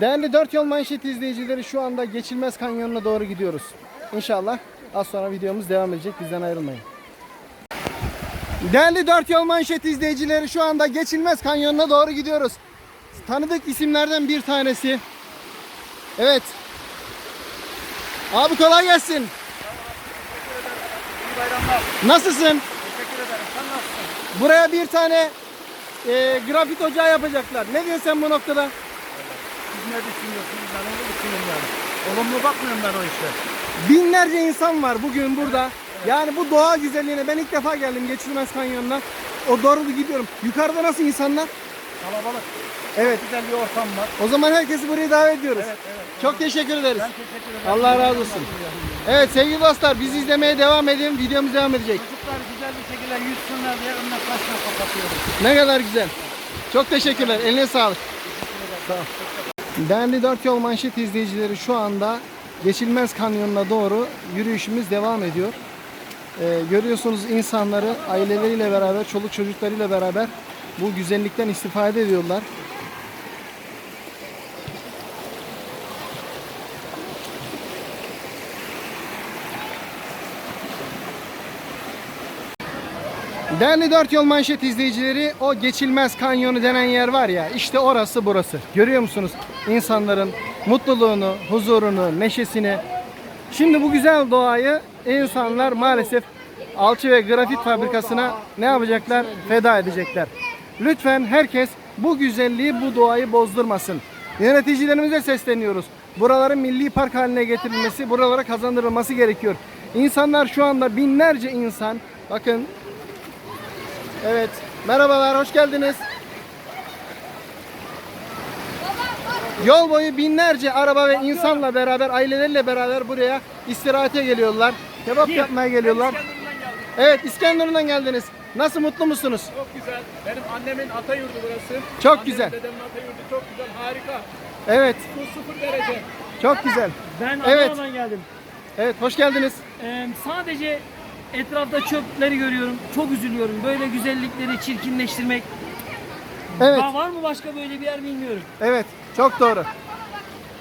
Değerli dört yol manşet izleyicileri şu anda Geçilmez Kanyonu'na doğru gidiyoruz. İnşallah az sonra videomuz devam edecek. Bizden ayrılmayın. Değerli dört yol manşet izleyicileri şu anda Geçilmez Kanyonu'na doğru gidiyoruz. Tanıdık isimlerden bir tanesi. Evet. Abi kolay gelsin. Nasılsın? Teşekkür ederim. Sen nasılsın? Buraya bir tane e, grafit ocağı yapacaklar. Ne diyorsun sen bu noktada? Siz ne düşünüyorsunuz? Ben onu düşünüyorum yani. Olumlu bakmıyorum ben o işe. Binlerce insan var bugün burada. Yani bu doğa güzelliğine ben ilk defa geldim Geçilmez Kanyonu'na. O doğru gidiyorum. Yukarıda nasıl insanlar? Kalabalık. Evet. Güzel bir ortam var. O zaman herkesi buraya davet ediyoruz. Evet, evet. Çok teşekkür ederiz. Ben teşekkür ederim. Allah razı olsun. Evet sevgili dostlar bizi izlemeye devam edin. Videomuz devam edecek. Çocuklar güzel bir şekilde yüzsünler diye önüne taşla kapatıyoruz. Ne kadar güzel. Çok teşekkürler. Eline sağlık. Sağ ol. Değerli Dört Yol Manşet izleyicileri şu anda Geçilmez Kanyonu'na doğru yürüyüşümüz devam ediyor. Ee, görüyorsunuz insanları aileleriyle beraber, çoluk çocuklarıyla beraber bu güzellikten istifade ediyorlar. Değerli Dört Yol Manşet izleyicileri o geçilmez kanyonu denen yer var ya işte orası burası. Görüyor musunuz? İnsanların mutluluğunu, huzurunu, neşesini. Şimdi bu güzel doğayı insanlar maalesef alçı ve grafit fabrikasına ne yapacaklar? Feda edecekler. Lütfen herkes bu güzelliği, bu doğayı bozdurmasın. Yöneticilerimize sesleniyoruz. Buraların milli park haline getirilmesi, buralara kazandırılması gerekiyor. İnsanlar şu anda binlerce insan, bakın Evet. Merhabalar, hoş geldiniz. Yol boyu binlerce araba ve insanla beraber, aileleriyle beraber buraya istirahate geliyorlar. Kebap yapmaya geliyorlar. Evet, İskenderun'dan geldiniz. Nasıl mutlu musunuz? Çok güzel. Benim annemin ata yurdu burası. Çok Annemin, güzel. Dedemin ata yurdu çok güzel. Harika. Evet, Bu sıfır derece. çok güzel. Ben Evet. Adana'dan geldim. Evet, hoş geldiniz. Ee, sadece etrafta çöpleri görüyorum. Çok üzülüyorum. Böyle güzellikleri çirkinleştirmek. Evet. Daha var mı başka böyle bir yer bilmiyorum. Evet, çok doğru.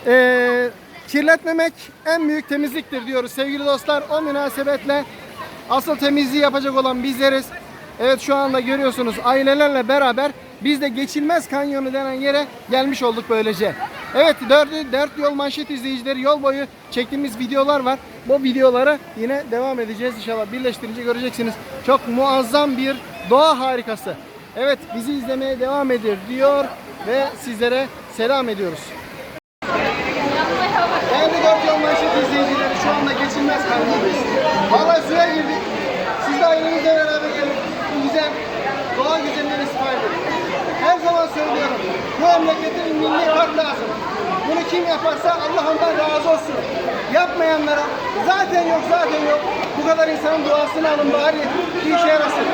Ee, kirletmemek en büyük temizliktir diyoruz sevgili dostlar. O münasebetle asıl temizliği yapacak olan bizleriz. Evet şu anda görüyorsunuz ailelerle beraber biz de geçilmez kanyonu denen yere gelmiş olduk böylece. Evet dört, dört yol manşet izleyicileri yol boyu çektiğimiz videolar var. Bu videolara yine devam edeceğiz inşallah. Birleştirince göreceksiniz. Çok muazzam bir doğa harikası. Evet bizi izlemeye devam ediyor diyor ve sizlere selam ediyoruz. Değerli dört yol manşet izleyicileri şu anda geçilmez kanyondayız. Vallahi suya girdik. Siz de ailenizle beraber gelin. Güzel doğa güzelliğine edin. Her zaman söylüyorum. Bu memleketin milli kim yaparsa Allah ondan razı olsun. Yapmayanlara zaten yok zaten yok. Bu kadar insanın duasını alın bari bir işe yarasın.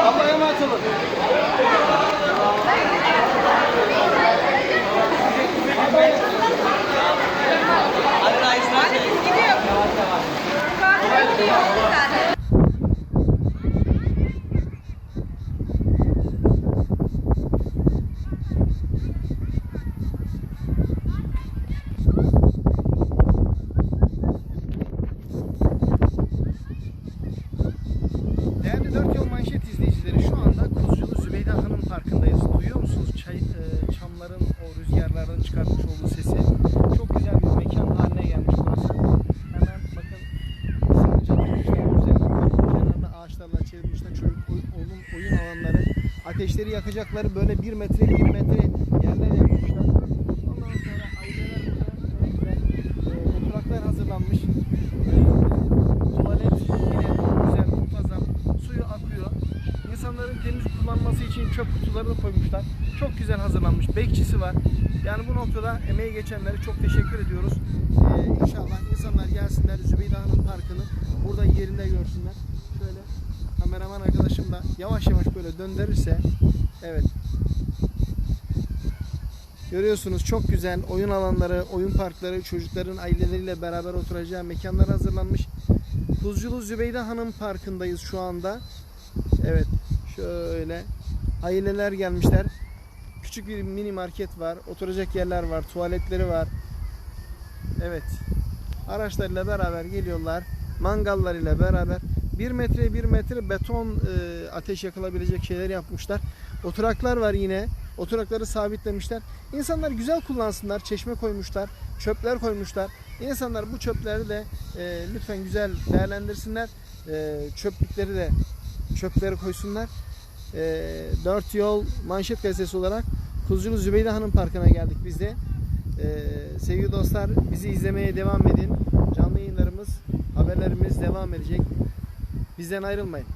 Allah'a emanet olun. Değerli Dört Yol Manşet izleyicileri şu anda Kuzuculu Zübeyde Hanım Parkı'ndayız. Duyuyor musunuz çay, e, çamların o rüzgarlardan çıkartmış olduğu sesi? Çok güzel bir mekan haline gelmiş burası. Hemen bakın salıncak yapmışlar güzel. Kenarına ağaçlarla çevrilmişler. Çocuk oyun, oyun, oyun alanları. Ateşleri yakacakları böyle bir metre bir metre yerler yapmışlar. Ondan sonra aileler burada e, hazırlanmış. E, tuvalet yine güzel muntazam suyu akıyor. İnsanların temiz kullanması için çöp kutularını koymuşlar. Çok güzel hazırlanmış. Bekçisi var. Yani bu noktada emeği geçenlere çok teşekkür ediyoruz. Ee, inşallah insanlar gelsinler Zübeyde Hanım Parkı'nı burada yerinde görsünler. Yavaş yavaş böyle döndürürse evet Görüyorsunuz çok güzel oyun alanları, oyun parkları, çocukların aileleriyle beraber oturacağı mekanlar hazırlanmış. Tuzculu Zübeyde Hanım Parkı'ndayız şu anda. Evet, şöyle aileler gelmişler. küçük bir mini market var. Oturacak yerler var. Tuvaletleri var. Evet. Araçlarıyla beraber geliyorlar. Mangallarıyla beraber 1 metre 1 metre beton e, ateş yakılabilecek şeyler yapmışlar. Oturaklar var yine. Oturakları sabitlemişler. İnsanlar güzel kullansınlar. Çeşme koymuşlar. Çöpler koymuşlar. İnsanlar bu çöpleri de e, lütfen güzel değerlendirsinler. E, çöplükleri de çöpleri koysunlar. E, dört yol manşet gazetesi olarak Kuzuculu Zübeyde Hanım Parkı'na geldik biz de. E, sevgili dostlar bizi izlemeye devam edin. Canlı yayınlarımız, haberlerimiz devam edecek. Bizden ayrılmayın.